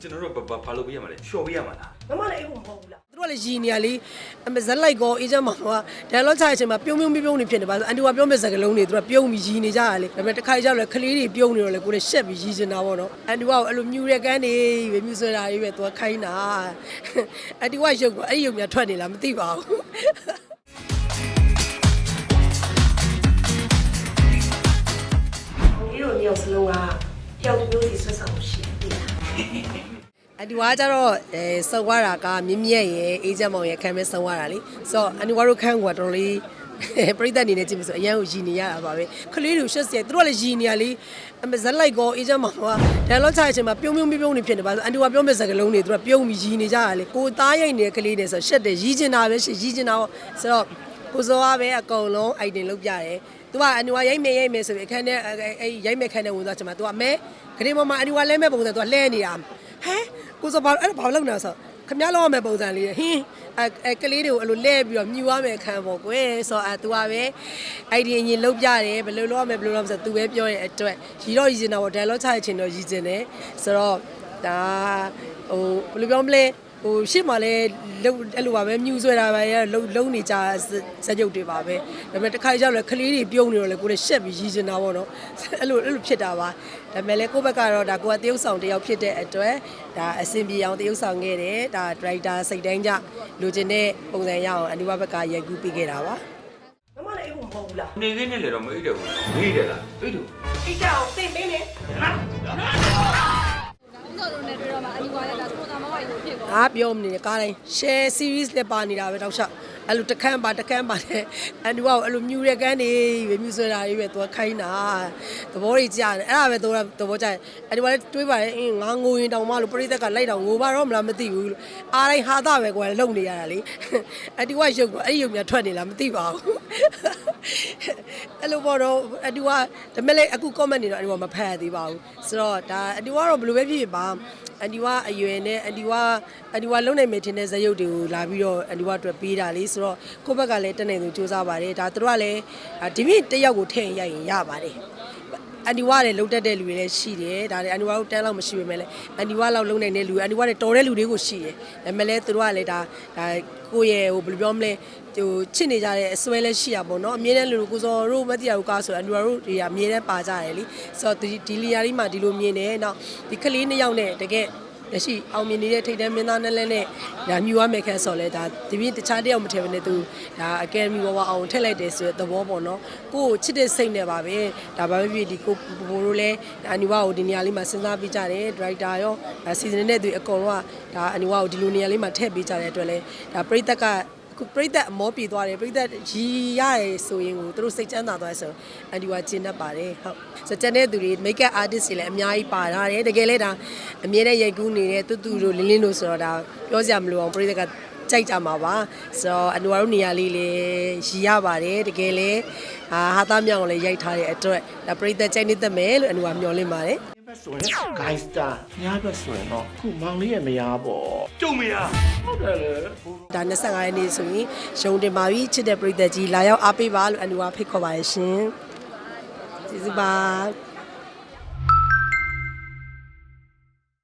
ကျွန်တော်တို့ဘာဘာလုပ်ပေးရမှာလဲလျှော်ပေးရမှာလားမမလည်းအိမ်ကိုမဟုတ်ဘူးလားသူတို့ကလည်းရည်နေရလေအမဇက်လိုက်ကောအေးချမ်းမောင်ကဒိုင်လော့ချရချင်းမှာပြုံးပြုံးပြုံးနေဖြစ်နေပါဆိုအန်တီကပြောမဲ့စကားလုံးတွေသူကပြုံးပြီးရည်နေကြရလေဒါပေမဲ့တစ်ခါကြောက်လဲခလေးတွေပြုံးနေတော့လေကိုလည်းရှက်ပြီးရည်နေတာပေါ့နော်အန်တီကအဲ့လိုမြူတဲ့ကန်းတွေပဲမြူဆွဲတာတွေပဲသူကခိုင်းတာအန်တီကရုပ်ကအဲ့ရုပ်များထွက်နေလားမသိပါဘူးဒီလိုမျိုးစလုံးကတယောက်တစ်မျိုးစီဆွတ်ဆောင်လို့ရှိတယ်သိလား အန်တီဝါကျတော့အဲစုံသွားတာကမြင်းမြက်ရဲ့အေးချမ်းမောင်ရဲ့ခံမဲ့စုံသွားတာလေဆိုတော့အန်တီဝါတို့ခန်းကတော်တော်လေးပြိသက်အနေနဲ့ကြည့်မဆိုအရန်ကိုရည်နေရတာပါပဲခလေးတွေရှက်စရာသူတို့ကလည်းရည်နေရလေအမဇက်လိုက်ကောအေးချမ်းမောင်ကဒိုင်လော့ချရချင်းမှာပြုံးပြုံးပြုံးနေဖြစ်နေပါဆိုအန်တီကပြောမဲ့စကားလုံးတွေသူကပြုံးပြီးရည်နေကြရလေကိုသားရိုက်နေတဲ့ကလေးတွေဆိုရှက်တယ်ရည်ချင်တာပဲရှက်ရည်ချင်တာပေါ့ဆိုတော့ ကိုစောကပဲအကုန်လုံးအိုက်တင်လုပ်ပြတယ်သူကအန်တီကရိုက်မယ်ရိုက်မယ်ဆိုပြီးအခန်းထဲအဲရိုက်မယ်ခန်းထဲဝင်သွားချင်မှာသူကမဲခလေးမမအန်တီကလဲမဲ့ပုံစံသူကလှဲနေတာဟဲကိုစောဘာအဲ့ဒါဘာလုပ်နေတာဆိုခမရလောက်ရမယ့်ပုံစံလေးဟင်းအဲအဲကလေးတွေကိုအဲ့လိုလဲပြီးတော့မြူရမယ်ခံပေါ့ကွယ်ဆိုတော့အဲ तू ကပဲအဲ့ဒီအရင်လုံးပြတယ်ဘယ်လိုလုပ်ရမယ်ဘယ်လိုလုပ်ရမလဲဆိုတော့ तू ပဲပြောရဲ့အတွက်ရီတော့ရီစင်တော့ dialogue ချရချင်တော့ရီစင်တယ်ဆိုတော့ဒါဟိုဘယ်လိုပြောမလဲ ဟိုရှစ်မှာလဲလုံအဲ့လိုပါပဲမြူဆွဲတာပဲလုံလုံနေကြစက်ရုပ်တွေပါပဲဒါပေမဲ့တစ်ခါကြောက်လဲခလေးတွေပြုံးနေတော့လဲကိုယ်လည်းရှက်ပြီးရီစင်တာပေါ့နော်အဲ့လိုအဲ့လိုဖြစ်တာပါဒါပေမဲ့လဲကိုယ့်ဘက်ကတော့ဒါကိုကတရုပ်ဆောင်တစ်ယောက်ဖြစ်တဲ့အတွက်ဒါအဆင်ပြေအောင်တရုပ်ဆောင်ခဲ့တယ်ဒါဒရိုက်တာစိတ်တိုင်းကြလိုချင်တဲ့ပုံစံရအောင်အနိဝဘက်ကရိုက်ကူးပေးခဲ့တာပါမမလည်းအိမ်ကိုမဟုတ်ဘူးလားနေခင်းနဲ့လေတော့မအိတ်တယ်ဘူးမေးတယ်လားအိတ်တယ်အိတ်ကြအောင်သိမင်းနဲ့ဦးစောတို့နဲ့တွေ့တော့မှအနီဝါရတာစပိုတာမဝိုင်ကိုဖြစ်ကုန် ငါ ပြောမနေနဲ့ကားတိုင်း share series လည်းပါနေတာပဲတောက်လျှောက် အဲ့လိုတစ်ခန်းပါတစ်ခန်းပါတဲ့အန်တူကအဲ့လိုမြူတဲ့ကန်းတွေပဲမြူဆွဲတာတွေပဲသူကခိုင်းတာသဘောတွေကြားတယ်အဲ့ဒါပဲသူကသဘောကြားတယ်အန်တူကလည်းတွေးပါတယ်အင်းငါငိုရင်တောင်မှလို့ပရိသတ်ကလိုက်တောင်ငိုပါတော့မလားမသိဘူးလို့အားတိုင်းဟာတာပဲကွာလုံနေရတာလေအန်တူကရုပ်ကအဲ့ဒီရုပ်များထွက်နေလားမသိပါဘူးအဲ့လိုပေါ့တော့အန်တူကဒါပေမဲ့လည်းအခု comment နေတော့အန်တူကမဖတ်ရသေးပါဘူးဆိုတော့ဒါအန်တူကတော့ဘယ်လိုပဲဖြစ်ဖြစ်ပါအန်တီကအရွယ်နဲ့အန်တီကအန်တီကလုံနိုင်မယ်ထင်တဲ့ဇာတ်ရုပ်တွေကိုလာပြီးတော့အန်တီကအတွက်ပေးတာလေဆိုတော့ကိုယ့်ဘက်ကလည်းတက်နေသူစူးစမ်းပါတယ်ဒါသူတို့ကလည်းဒီမိတစ်ယောက်ကိုထည့်ရင်ရိုက်ရင်ရပါတယ်အန်ဒီဝါလည်းလုံတက်တဲ့လူတွေလည်းရှိတယ်ဒါလည်းအန်ဒီဝါတို့တန်းလောက်မရှိပေမဲ့လည်းအန်ဒီဝါလောက်လုံနိုင်တဲ့လူအန်ဒီဝါလည်းတော်တဲ့လူတွေကိုရှိတယ်ဒါပေမဲ့လည်းသူတို့ကလည်းဒါဒါကိုယ့်ရဲ့ဟိုဘယ်လိုပြောမလဲဟိုချစ်နေကြတဲ့အစွဲလည်းရှိရပါတော့အမြဲတမ်းလူကိုစော်တို့မသိရဘူးကားဆိုအန်ဒီဝါတို့တွေကအမြဲတမ်းပါကြတယ်လीဆိုတော့ဒီလီယာလေးမှာဒီလိုမြင်တယ်နောက်ဒီကလေးနှစ်ယောက်နဲ့တကယ် ရရှိအောင်မြင်နေတဲ့ထိတ်တန်းမင်းသားနဲ့လည်းနဲ့ဒါမြူရမယ်ခန့်ဆော်လဲဒါဒီပြင်းတခြားတယောက်မထည့်ဘဲနဲ့သူဒါအကယ်ဒမီဘောအောင်ထည့်လိုက်တယ်ဆိုတဲ့သဘောပေါ့နော်ကိုကိုချစ်တဲ့စိတ်နဲ့ပါပဲဒါဘာပဲဖြစ်ဒီကိုဘိုးတို့လည်းအနီဝါကိုဒီနေရာလေးမှာစဉ်းစားပေးကြတယ်ဒရိုက်တာရောစီဇန်နဲ့သူအကုန်လုံးကဒါအနီဝါကိုဒီလိုနေရာလေးမှာထည့်ပေးကြတဲ့အတွက်လဲဒါပရိသတ်ကခု ပြိသက်အမောပြေသွားတယ်ပြိသက်ရီရရဆိုရင်ကိုသူတို့စိတ်ချမ်းသာသွားဆိုအန်ဒီဝါကျင်းတတ်ပါတယ်ဟုတ်ဆိုကျန်တဲ့သူတွေ make up artist တွေလည်းအများကြီးပါထားတယ်တကယ်လဲဒါအမြဲတမ်းရိုက်ကူးနေတဲ့တူတူတို့လင်းလင်းတို့ဆိုတော့ဒါပြောစရာမလိုအောင်ပြိသက်ကကြိုက်ကြမှာပါဆိုတော့အန်ဒီဝါတို့နေရာလေးလည်းရီရပါတယ်တကယ်လဲဟာဟာသားမြောင်ကိုလည်းရိုက်ထားတဲ့အတွက်ဒါပြိသက်ကြိုက်နေတတ်မယ်လို့အန်ဒီဝါမျှော်လင့်ပါတယ်ဘက်ဆိုရင် gangster ညာဘက်ဆိုရင်တော့ခုမောင်လေးရဲ့မယားပေါ့ကျုံမရဟုတ်တယ်လေ ဒါ25ရက်နေ့ဆိုရင်ရုံတင်ပါပြီချစ်တဲ့ပရိသတ်ကြီးလာရောက်အားပေးပါလို့အန်ဒီဝါဖိတ်ခေါ်ပါရရှင်ကျေးဇူးပါ